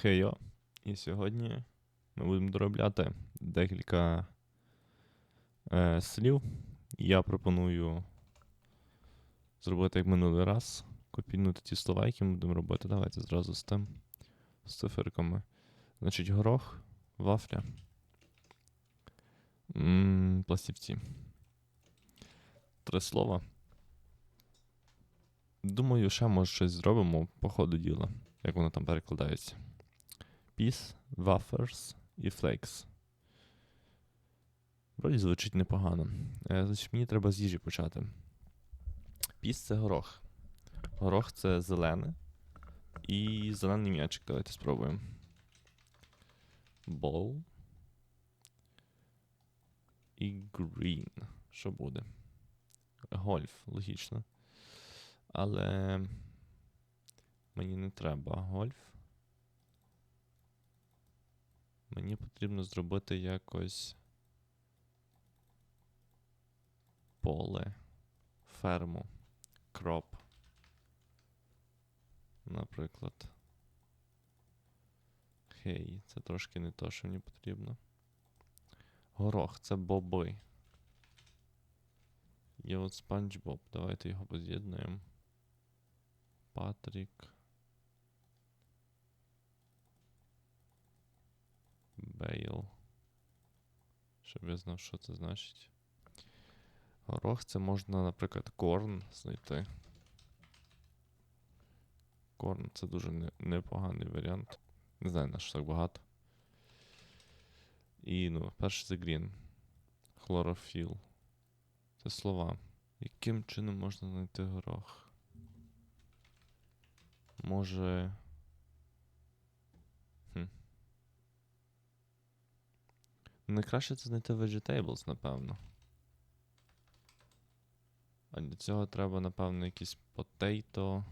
Хейо. І сьогодні ми будемо доробляти декілька е, слів. Я пропоную зробити як минулий раз. Копійнути ті слова, які ми будемо робити. Давайте зразу з тим. З циферками. Значить, горох, вафля. м пластівці. Три слова. Думаю, ще може щось зробимо по ходу діла, як воно там перекладається. Peace, wafers і flakes. Вроді звучить непогано. Е, значить, мені треба з їжі почати. Піс це горох. Горох це зелене. І зелений м'ячик. Давайте спробуємо. Ball. І green. Що буде? Гольф, логічно. Але мені не треба гольф. Мені потрібно зробити якось поле, ферму, кроп. Наприклад. Хей, це трошки не то, що мені потрібно. Горох це боби. Є от Спанч Боб. Давайте його поз'єднуємо. Патрік. Бейл. Щоб я знав, що це значить. Горох це можна, наприклад, корн знайти. Корн це дуже не- непоганий варіант. Не знаю, на що так багато. І, ну, перше це green. Хлорофіл. Це слова. Яким чином можна знайти горох? Може. Найкраще це знайти vegetables, напевно. А для цього треба, напевно, якісь potato.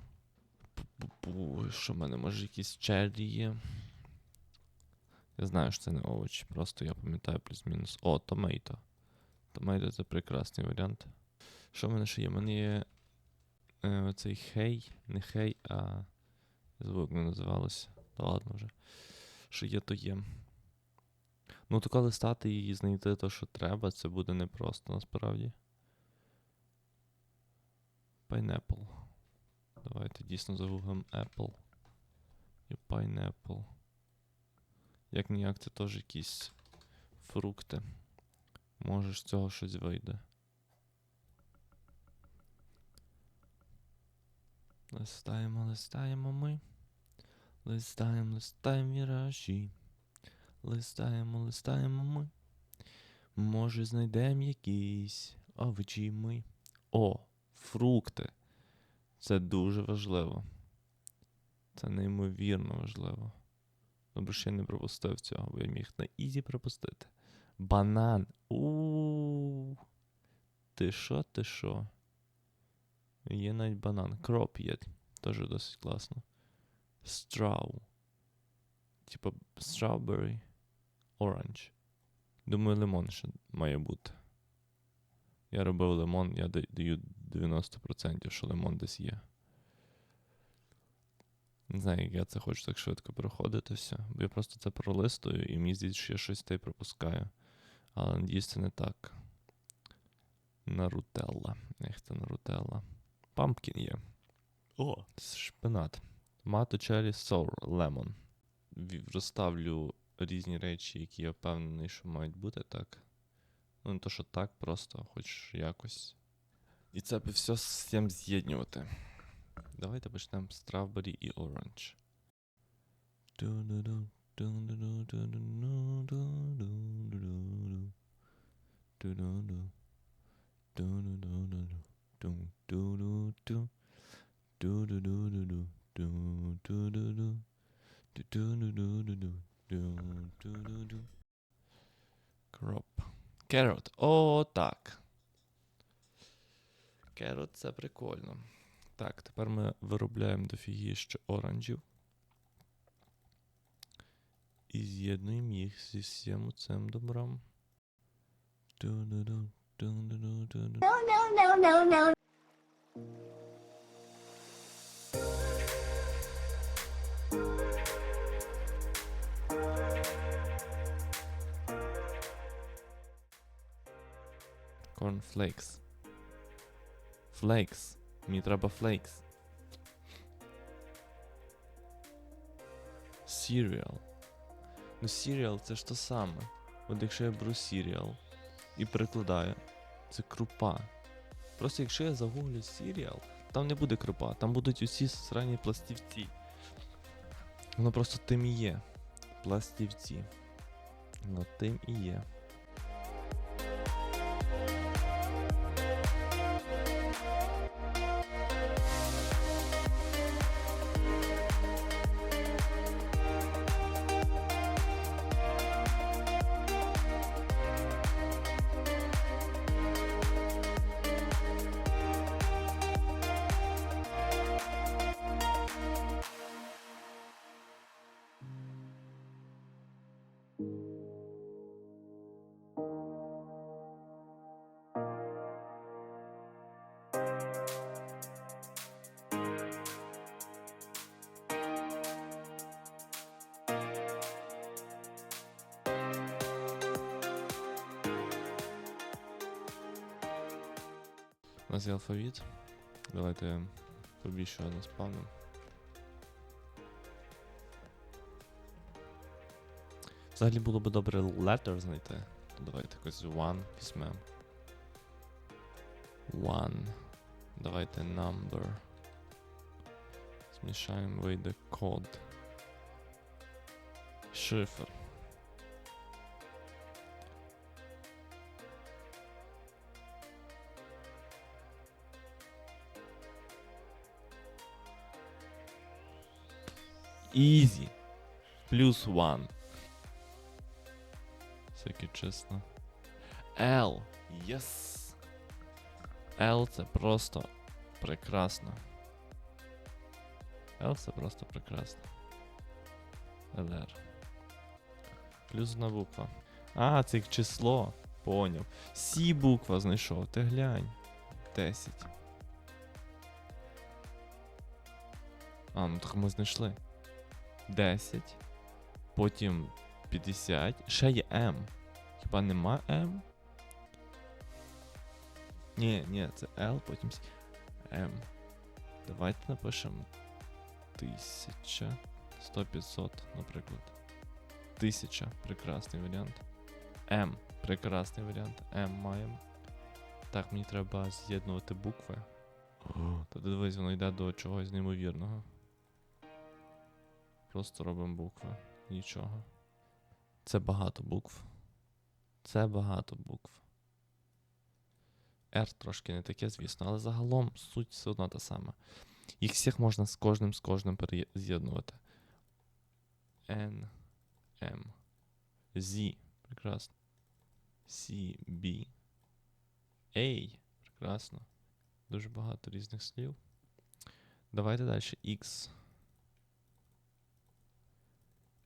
Що в мене? Може якісь черрі є? Я знаю, що це не овочі, просто я пам'ятаю плюс-мінус. О, томейто. Томейто це прекрасний варіант. Що в мене ще є? У мене є е, оцей хей, не хей, а звук не називалося. Та ладно вже. Що є, то є. Ну, то коли стати і знайти те, що треба, це буде непросто насправді. Pineapple. Давайте дійсно загуглимо Apple. І Pineapple. Як ніяк, це теж якісь фрукти. Може з цього щось вийде. Листаємо, листаємо ми. Листаємо, листаємо віражі. Листаємо, листаємо ми. Може, знайдемо якісь овочі ми. О, фрукти. Це дуже важливо. Це неймовірно важливо. Добре, що я не пропустив цього, бо я міг на ізі пропустити. Банан. у Ти що, ти що? Є навіть банан. Кроп є. Теж досить класно. Страу. Типа strawberry. Orange. Думаю, лимон ще має бути. Я робив лимон, я даю 90%, що лимон десь є. Не знаю, як я це хочу так швидко проходити все. Бо я просто це пролистую і мені здається, що я щось те пропускаю. Але надіюсь, це не так. Нарутелла. Як це нарутелла? Пампкін є. О, шпинат. Мато черрі lemon. Ві- Розставлю різні речі, які я впевнений, що мають бути так. Ну, не то, що так, просто хоч якось. І це би все з цим з'єднювати. Давайте почнемо з Strawberry і Orange. Ду-ду-ду-ду-ду. Ду-ду-ду-ду. Ду-ду-ду-ду-ду. Ду-ду-ду-ду. Crop. Carrot. О, так. Carrot це прикольно. Так, тепер ми виробляємо дофігіще оранжів. І з'єднуємо їх зі всім цим добром. Ду-ду-ду-ду-ду. No, no, no, no. Cornflakes. Flakes. Мені треба flakes. Cereal. Ну, cereal це ж то саме. От якщо я беру cereal і перекладаю, це крупа. Просто якщо я загуглю cereal, там не буде крупа, там будуть усі срані пластівці. Воно просто тим і є. Пластівці. Воно тим і є. У алфавіт. Давайте побільше його наспавним. Взагалі було б добре letter знайти. То давайте якось one візьмемо. One. Давайте number. Змішаємо вийде код. Шифр. Easy. Плюс one. Всяке чесно. L. Yes. L це просто прекрасно. L це просто прекрасно. LR. Плюс одна буква. А, це як число. Поняв. Сі буква знайшов. Ти глянь. 10. А, ну так ми знайшли. 10. Потім 50. Ще є М. Хіба нема М? Ні, ні, це L, потім М. Давайте напишемо 1000. 100 500, наприклад. 1000. Прекрасний варіант. М. Прекрасний варіант. М маємо. Так, мені треба з'єднувати букви. Та дивись, воно йде до чогось неймовірного. Просто робимо букви. Нічого. Це багато букв. Це багато букв. R трошки не таке, звісно, але загалом суть все одно та сама. Їх всіх можна з кожним з кожним перез'єднувати. N, M, Z. Прекрасно. C, B. A. Прекрасно. Дуже багато різних слів. Давайте далі. X.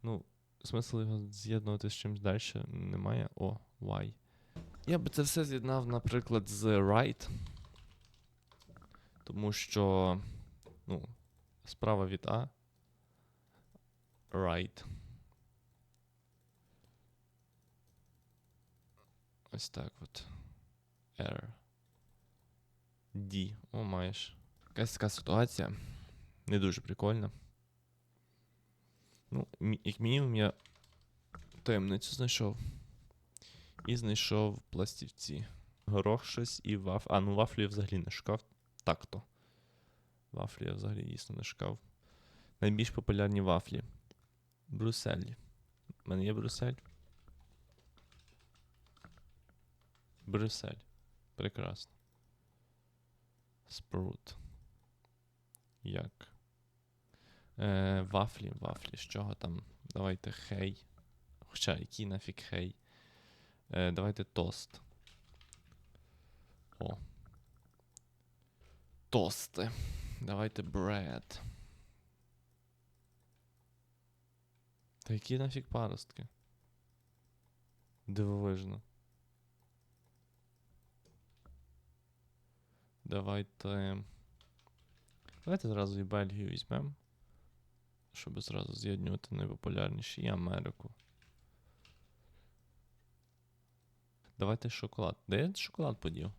Ну, смисл його з'єднувати з чимось далі немає. О, Y. Я би це все з'єднав, наприклад, з right. Тому що, ну, справа від A. Right. Ось так от. R. D. О, маєш. Якась така ситуація. Не дуже прикольна. Ну, як мінімум я таємницю знайшов. І знайшов пластівці. Горох щось і ваф. А, ну вафлі я взагалі не шукав. Так то. Вафлі я взагалі дійсно не шукав. Найбільш популярні вафлі. Брюссель. У мене є Брюссель. Брюссель. Прекрасно. Спрут. Як? Е, вафлі, вафлі. З чого там? Давайте хей. Хоча, який нафіг хей. Е, давайте тост. О. Тости. Давайте бред. Та які нафіг паростки? Дивовижно. Давайте. Давайте зразу і Бельгію візьмемо. Щоб зразу з'єднувати найпопулярніші і Америку. Давайте шоколад. Де я шоколад подів?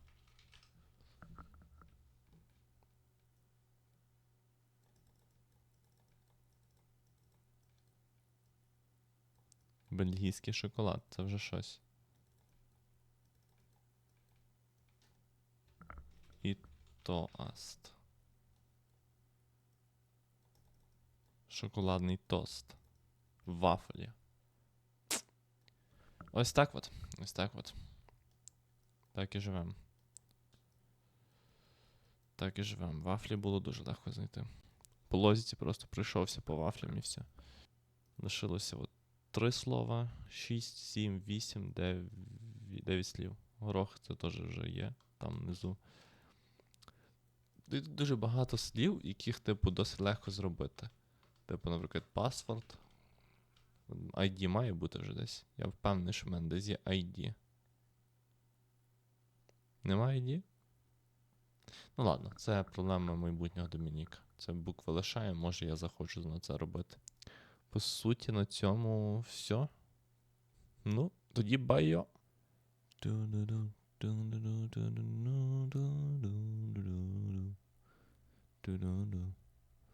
Бельгійський шоколад, це вже щось. І тоаст. Шоколадний тост. В вафлі. Ось так от. Ось так от. Так і живем. Так і живем. Вафлі було дуже легко знайти. По лозіці просто прийшовся по вафлям і все. Лишилося от три слова, 6, 7, 8, 9, 9 слів. Горох це теж вже є там внизу. Ду- Дуже багато слів, яких, типу, досить легко зробити. Типу, наприклад, паспорт. ID має бути вже десь. Я впевнений, що в мене десь є ID. Немає ID? Ну ладно, це проблема майбутнього Домініка. Це буква лишає, може я захочу на це робити. По суті, на цьому все. Ну, тоді байо. Ду-ду-ду, ду-ду-ду. Ду-ду-ду.